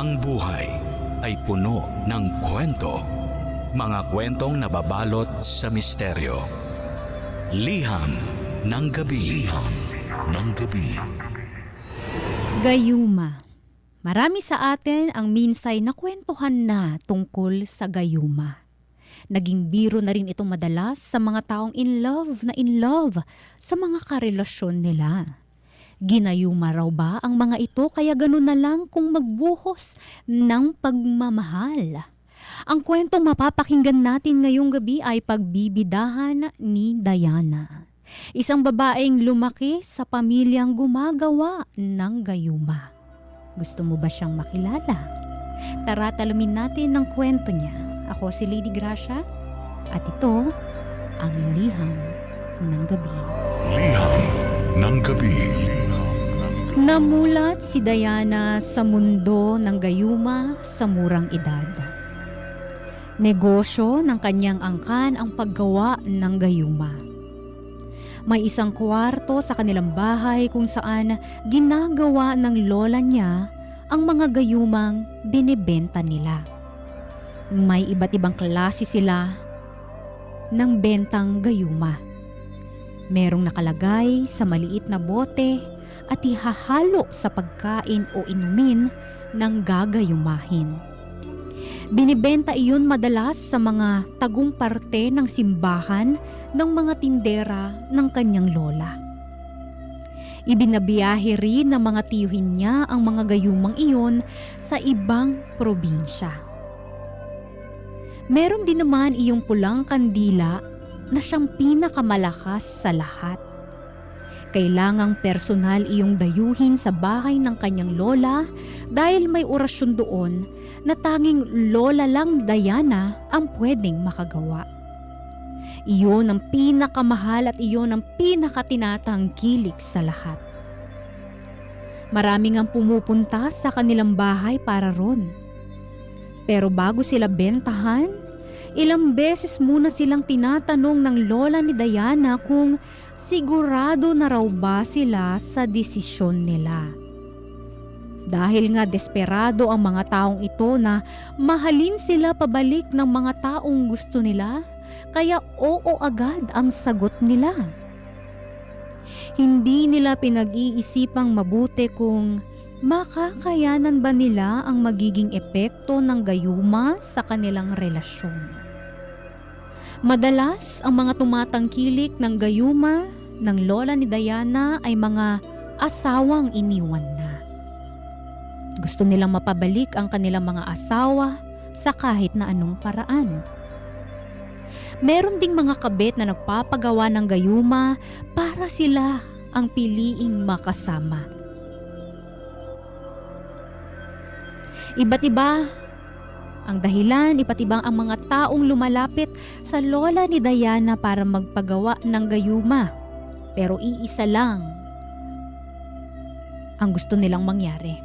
Ang buhay ay puno ng kwento. Mga kwentong nababalot sa misteryo. Liham ng gabi. Liham ng gabi. Gayuma. Marami sa atin ang minsay na kwentuhan na tungkol sa gayuma. Naging biro na rin ito madalas sa mga taong in love na in love sa mga karelasyon nila. Ginayuma raw ba ang mga ito kaya ganun na lang kung magbuhos ng pagmamahal? Ang kwentong mapapakinggan natin ngayong gabi ay pagbibidahan ni Diana. Isang babaeng lumaki sa pamilyang gumagawa ng gayuma. Gusto mo ba siyang makilala? Tara talamin natin ang kwento niya. Ako si Lady Gracia at ito ang Liham ng Gabi. Liham ng gabi. Namulat si Diana sa mundo ng gayuma sa murang edad. Negosyo ng kanyang angkan ang paggawa ng gayuma. May isang kwarto sa kanilang bahay kung saan ginagawa ng lola niya ang mga gayumang binibenta nila. May iba't ibang klase sila ng bentang gayuma. Merong nakalagay sa maliit na bote at ihahalo sa pagkain o inumin ng gagayumahin. Binibenta iyon madalas sa mga tagong parte ng simbahan ng mga tindera ng kanyang lola. Ibinabiyahe rin ng mga tiyuhin niya ang mga gayumang iyon sa ibang probinsya. Meron din naman iyong pulang kandila na siyang pinakamalakas sa lahat. Kailangang personal iyong dayuhin sa bahay ng kanyang lola dahil may orasyon doon na tanging lola lang Diana ang pwedeng makagawa. Iyon ang pinakamahal at iyon ang pinakatinatangkilik sa lahat. Maraming ang pumupunta sa kanilang bahay para ron. Pero bago sila bentahan, ilang beses muna silang tinatanong ng lola ni Diana kung sigurado na raw ba sila sa desisyon nila. Dahil nga desperado ang mga taong ito na mahalin sila pabalik ng mga taong gusto nila, kaya oo agad ang sagot nila. Hindi nila pinag-iisipang mabuti kung makakayanan ba nila ang magiging epekto ng gayuma sa kanilang relasyon. Madalas ang mga tumatangkilik ng gayuma ng lola ni Diana ay mga asawang iniwan na. Gusto nilang mapabalik ang kanilang mga asawa sa kahit na anong paraan. Meron ding mga kabet na nagpapagawa ng gayuma para sila ang piliing makasama. Iba't iba ang dahilan, iba't ibang ang mga taong lumalapit sa lola ni Diana para magpagawa ng gayuma. Pero iisa lang ang gusto nilang mangyari.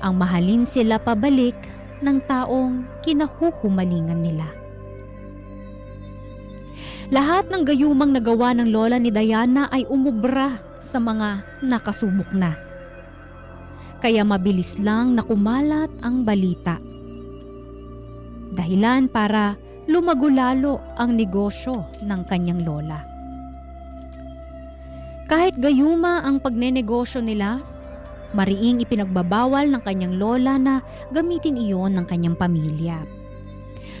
Ang mahalin sila pabalik ng taong kinahuhumalingan nila. Lahat ng gayumang nagawa ng lola ni Diana ay umubra sa mga nakasubok na. Kaya mabilis lang na kumalat ang balita. Dahilan para lumago lalo ang negosyo ng kanyang lola. Kahit gayuma ang pagnenegosyo nila, mariing ipinagbabawal ng kanyang lola na gamitin iyon ng kanyang pamilya.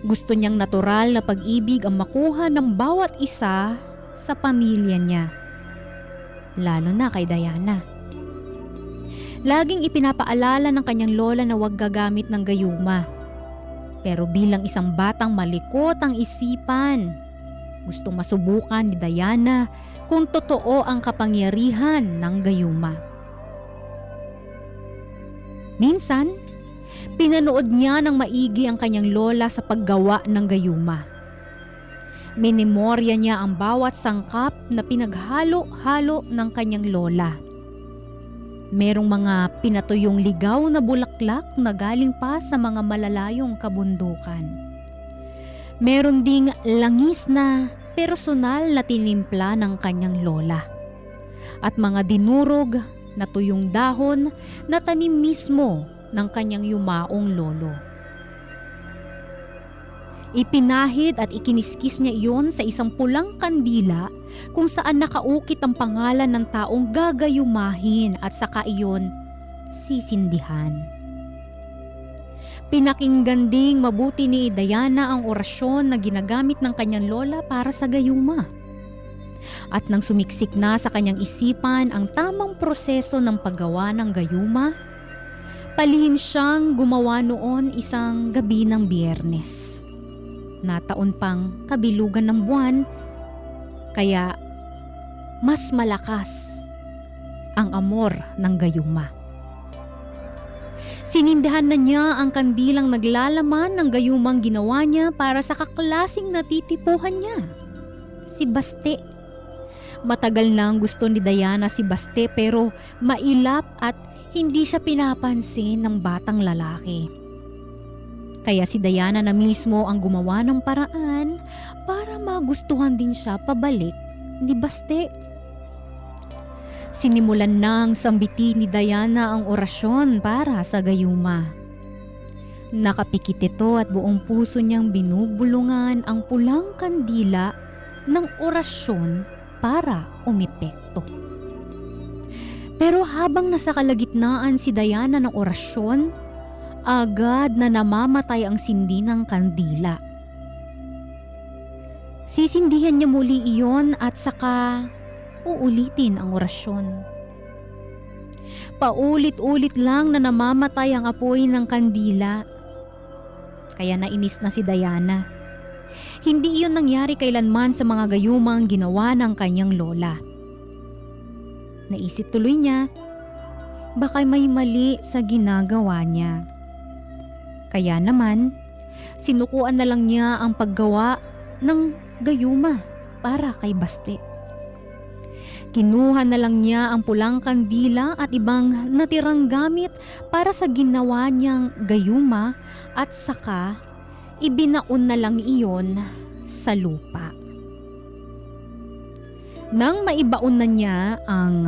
Gusto niyang natural na pag-ibig ang makuha ng bawat isa sa pamilya niya. Lalo na kay Diana. Laging ipinapaalala ng kanyang lola na huwag gagamit ng gayuma. Pero bilang isang batang malikot ang isipan, gustong masubukan ni Diana kung totoo ang kapangyarihan ng gayuma. Minsan, pinanood niya ng maigi ang kanyang lola sa paggawa ng gayuma. Minimorya niya ang bawat sangkap na pinaghalo-halo ng kanyang lola. Merong mga pinatuyong ligaw na bulaklak na galing pa sa mga malalayong kabundukan. Meron ding langis na personal na tinimpla ng kanyang lola. At mga dinurog na tuyong dahon na tanim mismo ng kanyang yumaong lolo. Ipinahid at ikiniskis niya iyon sa isang pulang kandila kung saan nakaukit ang pangalan ng taong gagayumahin at saka iyon sisindihan. Pinakinggan ding mabuti ni Diana ang orasyon na ginagamit ng kanyang lola para sa gayuma. At nang sumiksik na sa kanyang isipan ang tamang proseso ng paggawa ng gayuma, palihim siyang gumawa noon isang gabi ng biyernes. Nataon pang kabilugan ng buwan, kaya mas malakas ang amor ng gayuma. Sinindahan na niya ang kandilang naglalaman ng gayumang ginawa niya para sa kaklasing natitipuhan niya. Si Baste. Matagal nang gusto ni Diana si Baste pero mailap at hindi siya pinapansin ng batang lalaki. Kaya si Diana na mismo ang gumawa ng paraan para magustuhan din siya pabalik ni Baste. Sinimulan nang sambiti ni Diana ang orasyon para sa gayuma. Nakapikit ito at buong puso niyang binubulungan ang pulang kandila ng orasyon para umepekto. Pero habang nasa kalagitnaan si Diana ng orasyon, agad na namamatay ang sindi ng kandila. Sisindihan niya muli iyon at saka uulitin ang orasyon. Paulit-ulit lang na namamatay ang apoy ng kandila. Kaya nainis na si Diana. Hindi iyon nangyari kailanman sa mga gayumang ginawa ng kanyang lola. Naisip tuloy niya, baka may mali sa ginagawa niya. Kaya naman, sinukuan na lang niya ang paggawa ng gayuma para kay Baste. Kinuha na lang niya ang pulang kandila at ibang natirang gamit para sa ginawa niyang gayuma at saka ibinaon na lang iyon sa lupa. Nang maibaon na niya ang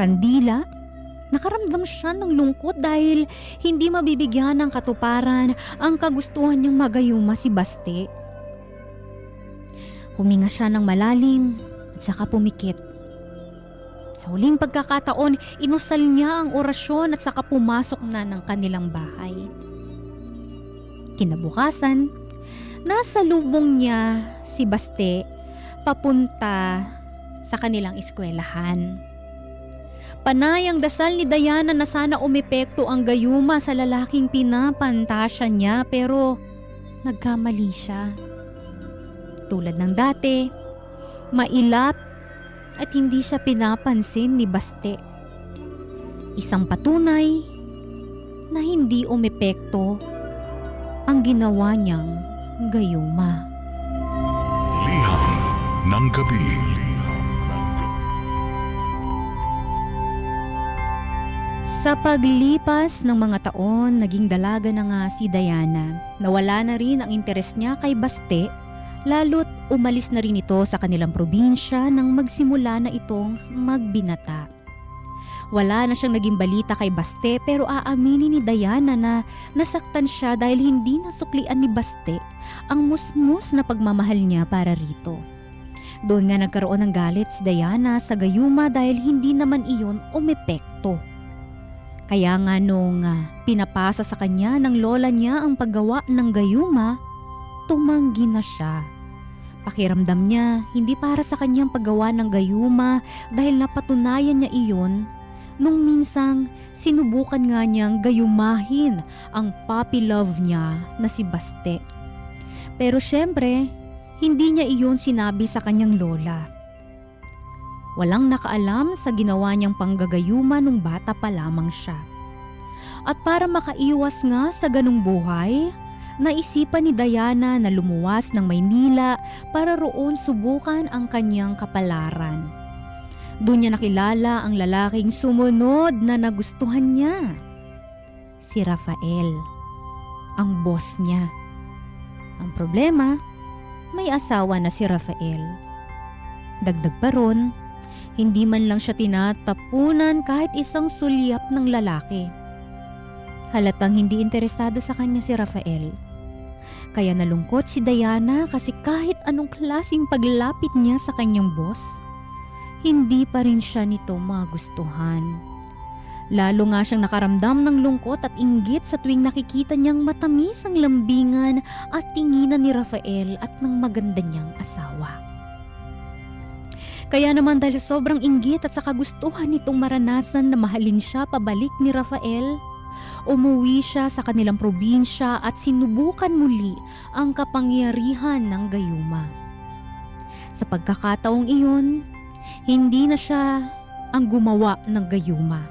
kandila, nakaramdam siya ng lungkot dahil hindi mabibigyan ng katuparan ang kagustuhan niyang magayuma si Baste. Huminga siya ng malalim at saka pumikit. Sa huling pagkakataon, inusal niya ang orasyon at saka pumasok na ng kanilang bahay. Kinabukasan, nasa lubong niya si Baste papunta sa kanilang eskwelahan. Panay ang dasal ni Diana na sana umepekto ang gayuma sa lalaking pinapantasya niya pero nagkamali siya. Tulad ng dati, mailap at hindi siya pinapansin ni Baste. Isang patunay na hindi umepekto ang ginawa niyang gayuma. Liham ng gabi. Sa paglipas ng mga taon, naging dalaga na nga si Diana. Nawala na rin ang interes niya kay Baste, lalo't umalis na rin ito sa kanilang probinsya nang magsimula na itong magbinata. Wala na siyang naging balita kay Baste pero aaminin ni Diana na nasaktan siya dahil hindi nasuklian ni Baste ang musmus na pagmamahal niya para rito. Doon nga nagkaroon ng galit si Diana sa gayuma dahil hindi naman iyon umepekto. Kaya nga nung ah, pinapasa sa kanya ng lola niya ang paggawa ng gayuma, tumanggi na siya. Pakiramdam niya, hindi para sa kanyang paggawa ng gayuma dahil napatunayan niya iyon nung minsang sinubukan nga niyang gayumahin ang puppy love niya na si Baste. Pero syempre, hindi niya iyon sinabi sa kanyang lola. Walang nakaalam sa ginawa niyang panggagayuma nung bata pa lamang siya. At para makaiwas nga sa ganong buhay, naisipan ni Diana na lumuwas ng Maynila para roon subukan ang kanyang kapalaran. Doon niya nakilala ang lalaking sumunod na nagustuhan niya. Si Rafael, ang boss niya. Ang problema, may asawa na si Rafael. Dagdag pa ron, hindi man lang siya tinatapunan kahit isang sulyap ng lalaki. Halatang hindi interesado sa kanya si Rafael. Kaya nalungkot si Diana kasi kahit anong klaseng paglapit niya sa kanyang boss, hindi pa rin siya nito magustuhan. Lalo nga siyang nakaramdam ng lungkot at inggit sa tuwing nakikita niyang matamis ang lambingan at tinginan ni Rafael at ng maganda niyang asawa. Kaya naman dahil sobrang inggit at sa kagustuhan nitong maranasan na mahalin siya pabalik ni Rafael, umuwi siya sa kanilang probinsya at sinubukan muli ang kapangyarihan ng gayuma. Sa pagkakataong iyon, hindi na siya ang gumawa ng gayuma.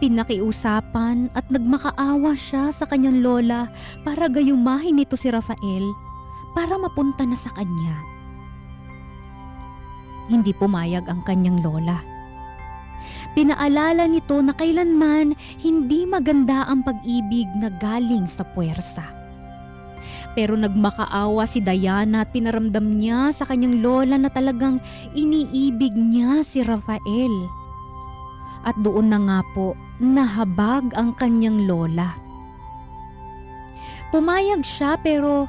Pinakiusapan at nagmakaawa siya sa kanyang lola para gayumahin nito si Rafael para mapunta na sa kanya. Hindi pumayag ang kanyang lola. Pinaalala nito na kailanman hindi maganda ang pag-ibig na galing sa puwersa. Pero nagmakaawa si Diana at pinaramdam niya sa kanyang lola na talagang iniibig niya si Rafael. At doon na nga po nahabag ang kanyang lola. Pumayag siya pero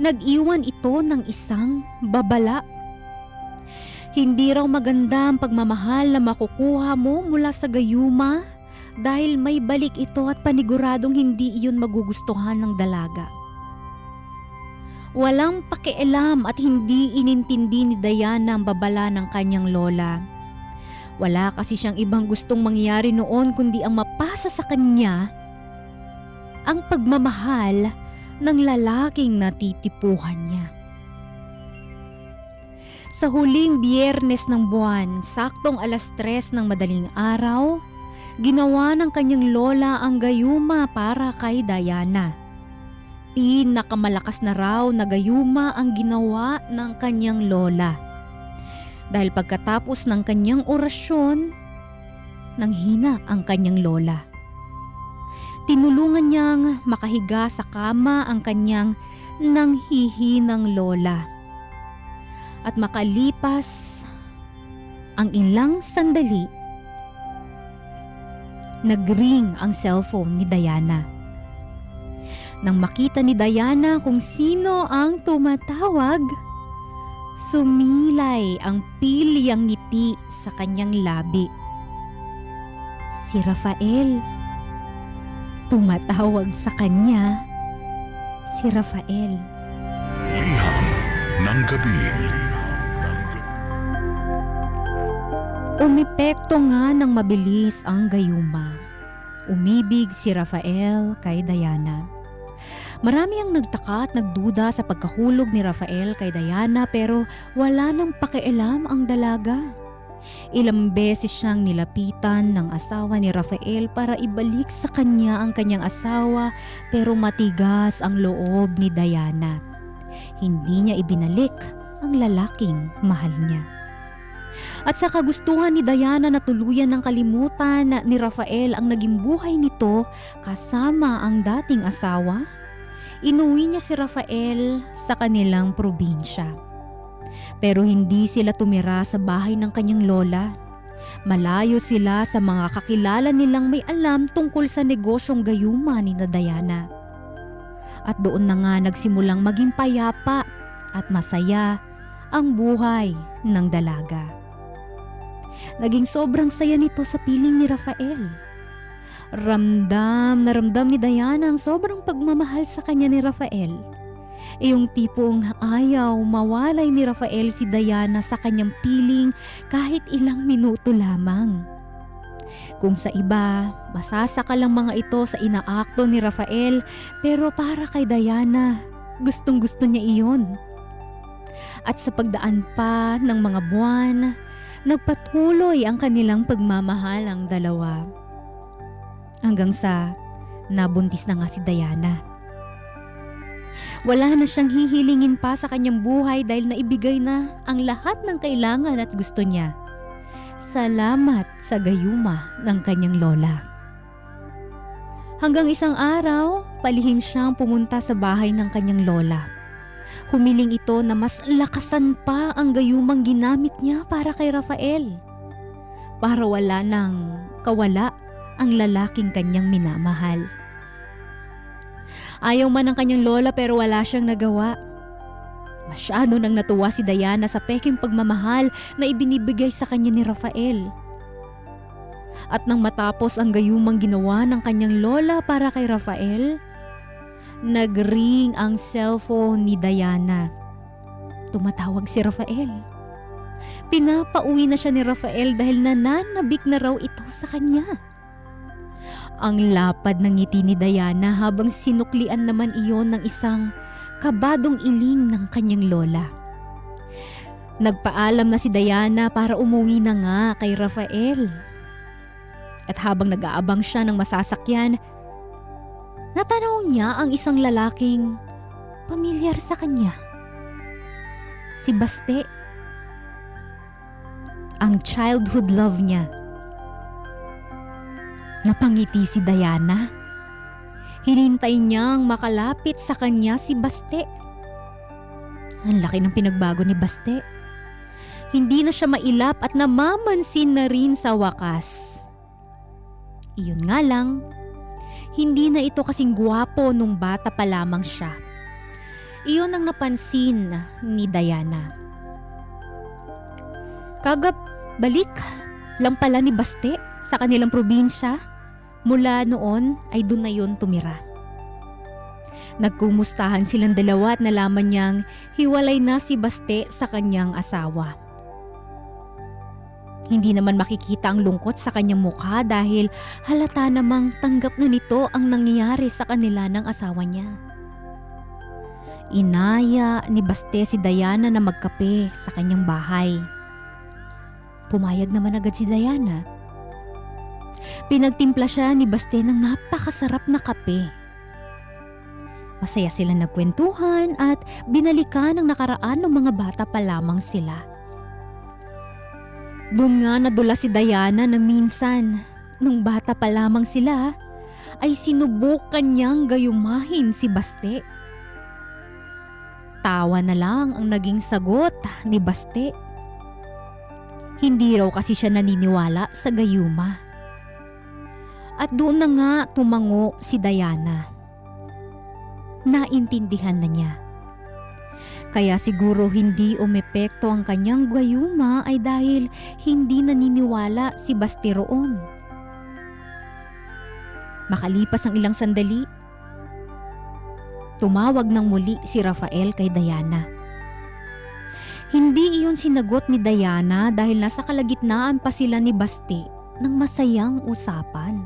nag-iwan ito ng isang babala. Hindi raw maganda ang pagmamahal na makukuha mo mula sa gayuma dahil may balik ito at paniguradong hindi iyon magugustuhan ng dalaga. Walang pakialam at hindi inintindi ni Diana ang babala ng kanyang lola. Wala kasi siyang ibang gustong mangyari noon kundi ang mapasa sa kanya ang pagmamahal ng lalaking natitipuhan niya. Sa huling biyernes ng buwan, saktong alas tres ng madaling araw, ginawa ng kanyang lola ang gayuma para kay Diana. Pinakamalakas na raw na gayuma ang ginawa ng kanyang lola. Dahil pagkatapos ng kanyang orasyon, nanghina ang kanyang lola. Tinulungan niyang makahiga sa kama ang kanyang nanghihinang lola at makalipas ang ilang sandali, nagring ang cellphone ni Diana. Nang makita ni Diana kung sino ang tumatawag, sumilay ang pilyang ngiti sa kanyang labi. Si Rafael. Tumatawag sa kanya si Rafael. Liham ng gabi. Umepekto nga ng mabilis ang gayuma. Umibig si Rafael kay Diana. Marami ang nagtaka at nagduda sa pagkahulog ni Rafael kay Diana pero wala nang pakialam ang dalaga. Ilang beses siyang nilapitan ng asawa ni Rafael para ibalik sa kanya ang kanyang asawa pero matigas ang loob ni Diana. Hindi niya ibinalik ang lalaking mahal niya. At sa kagustuhan ni Diana na tuluyan ng kalimutan ni Rafael ang naging buhay nito kasama ang dating asawa, inuwi niya si Rafael sa kanilang probinsya. Pero hindi sila tumira sa bahay ng kanyang lola. Malayo sila sa mga kakilala nilang may alam tungkol sa negosyong gayuma ni na Diana. At doon na nga nagsimulang maging payapa at masaya ang buhay ng dalaga. Naging sobrang saya nito sa piling ni Rafael. Ramdam na ramdam ni Diana ang sobrang pagmamahal sa kanya ni Rafael. Yung tipong ayaw mawalay ni Rafael si Diana sa kanyang piling kahit ilang minuto lamang. Kung sa iba, masasaka lang mga ito sa inaakto ni Rafael pero para kay Diana, gustong gusto niya iyon. At sa pagdaan pa ng mga buwan, nagpatuloy ang kanilang pagmamahal ang dalawa. Hanggang sa nabuntis na nga si Diana. Wala na siyang hihilingin pa sa kanyang buhay dahil naibigay na ang lahat ng kailangan at gusto niya. Salamat sa gayuma ng kanyang lola. Hanggang isang araw, palihim siyang pumunta sa bahay ng kanyang lola. Humiling ito na mas lakasan pa ang gayumang ginamit niya para kay Rafael. Para wala nang kawala ang lalaking kanyang minamahal. Ayaw man ng kanyang lola pero wala siyang nagawa. Masyado nang natuwa si Diana sa peking pagmamahal na ibinibigay sa kanya ni Rafael. At nang matapos ang gayumang ginawa ng kanyang lola para kay Rafael, nagring ang cellphone ni Diana. Tumatawag si Rafael. Pinapauwi na siya ni Rafael dahil nananabik na raw ito sa kanya. Ang lapad ng ngiti ni Diana habang sinuklian naman iyon ng isang kabadong iling ng kanyang lola. Nagpaalam na si Diana para umuwi na nga kay Rafael. At habang nag-aabang siya ng masasakyan, natanaw niya ang isang lalaking pamilyar sa kanya. Si Baste. Ang childhood love niya. Napangiti si Diana. Hinintay niyang makalapit sa kanya si Baste. Ang laki ng pinagbago ni Baste. Hindi na siya mailap at namamansin na rin sa wakas. Iyon nga lang, hindi na ito kasing gwapo nung bata pa lamang siya. Iyon ang napansin ni Diana. Kagab balik lang pala ni Baste sa kanilang probinsya. Mula noon ay doon na yun tumira. Nagkumustahan silang dalawa at nalaman niyang hiwalay na si Baste sa kanyang asawa. Hindi naman makikita ang lungkot sa kanyang mukha dahil halata namang tanggap na nito ang nangyayari sa kanila ng asawa niya. Inaya ni Baste si Diana na magkape sa kanyang bahay. Pumayag naman agad si Diana. Pinagtimpla siya ni Baste ng napakasarap na kape. Masaya sila nagkwentuhan at binalikan ng nakaraan ng mga bata pa lamang sila. Doon nga nadula si Diana na minsan, nung bata pa lamang sila, ay sinubukan niyang gayumahin si Baste. Tawa na lang ang naging sagot ni Baste. Hindi raw kasi siya naniniwala sa gayuma. At doon na nga tumango si Diana. Naintindihan na niya. Kaya siguro hindi umepekto ang kanyang gayuma ay dahil hindi naniniwala si Basti. Makalipas ang ilang sandali, tumawag ng muli si Rafael kay Diana. Hindi iyon sinagot ni Diana dahil nasa kalagitnaan pa sila ni Basti ng masayang usapan.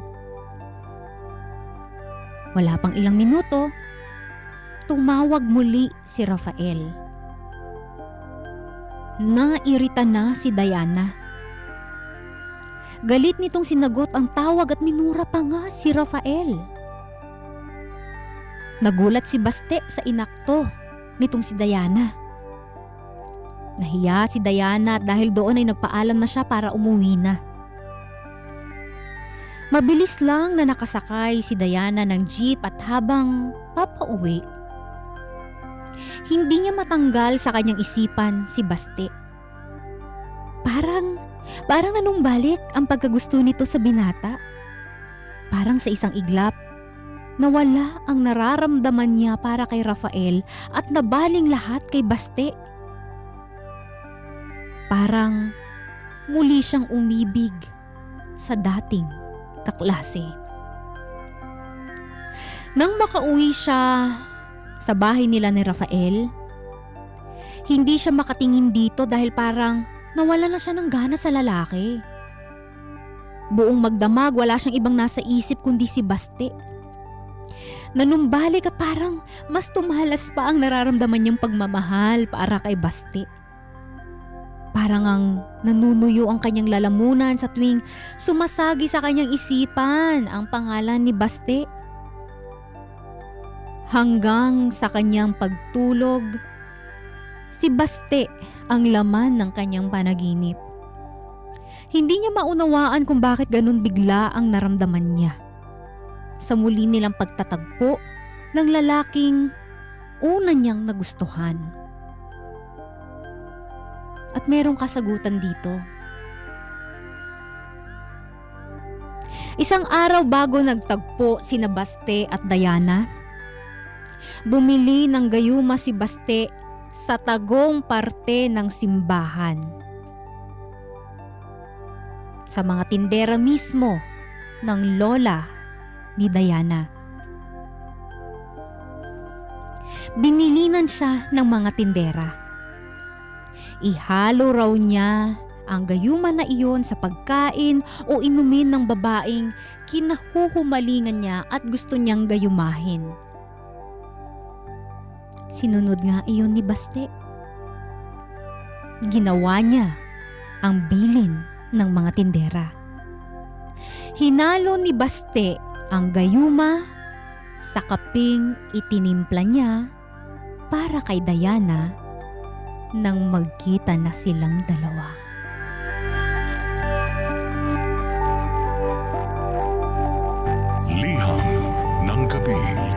Wala pang ilang minuto, tumawag muli si Rafael. Nairita na si Diana. Galit nitong sinagot ang tawag at minura pa nga si Rafael. Nagulat si Baste sa inakto nitong si Diana. Nahiya si Diana dahil doon ay nagpaalam na siya para umuwi na. Mabilis lang na nakasakay si Diana ng jeep at habang papauwi, hindi niya matanggal sa kanyang isipan si Baste. Parang, parang nanumbalik ang pagkagusto nito sa binata. Parang sa isang iglap, nawala ang nararamdaman niya para kay Rafael at nabaling lahat kay Baste. Parang muli siyang umibig sa dating kaklase. Nang makauwi siya sa bahay nila ni Rafael, hindi siya makatingin dito dahil parang nawala na siya ng gana sa lalaki. Buong magdamag wala siyang ibang nasa isip kundi si Baste. Nanumbalik at parang mas tumalas pa ang nararamdaman niyang pagmamahal para kay Baste. Parang ang nanunuyo ang kanyang lalamunan sa tuwing sumasagi sa kanyang isipan ang pangalan ni Baste. Hanggang sa kanyang pagtulog, si Baste ang laman ng kanyang panaginip. Hindi niya maunawaan kung bakit ganun bigla ang naramdaman niya. Sa muli nilang pagtatagpo ng lalaking una niyang nagustuhan. At merong kasagutan dito. Isang araw bago nagtagpo sina Baste at Diana, bumili ng gayuma si Baste sa tagong parte ng simbahan. Sa mga tindera mismo ng lola ni Diana. Binilinan siya ng mga tindera. Ihalo raw niya ang gayuma na iyon sa pagkain o inumin ng babaeng kinahuhumalingan niya at gusto niyang gayumahin. Sinunod nga iyon ni Baste. Ginawa niya ang bilin ng mga tindera. Hinalo ni Baste ang gayuma sa kaping itinimpla niya para kay Diana nang magkita na silang dalawa. Liham ng gabi.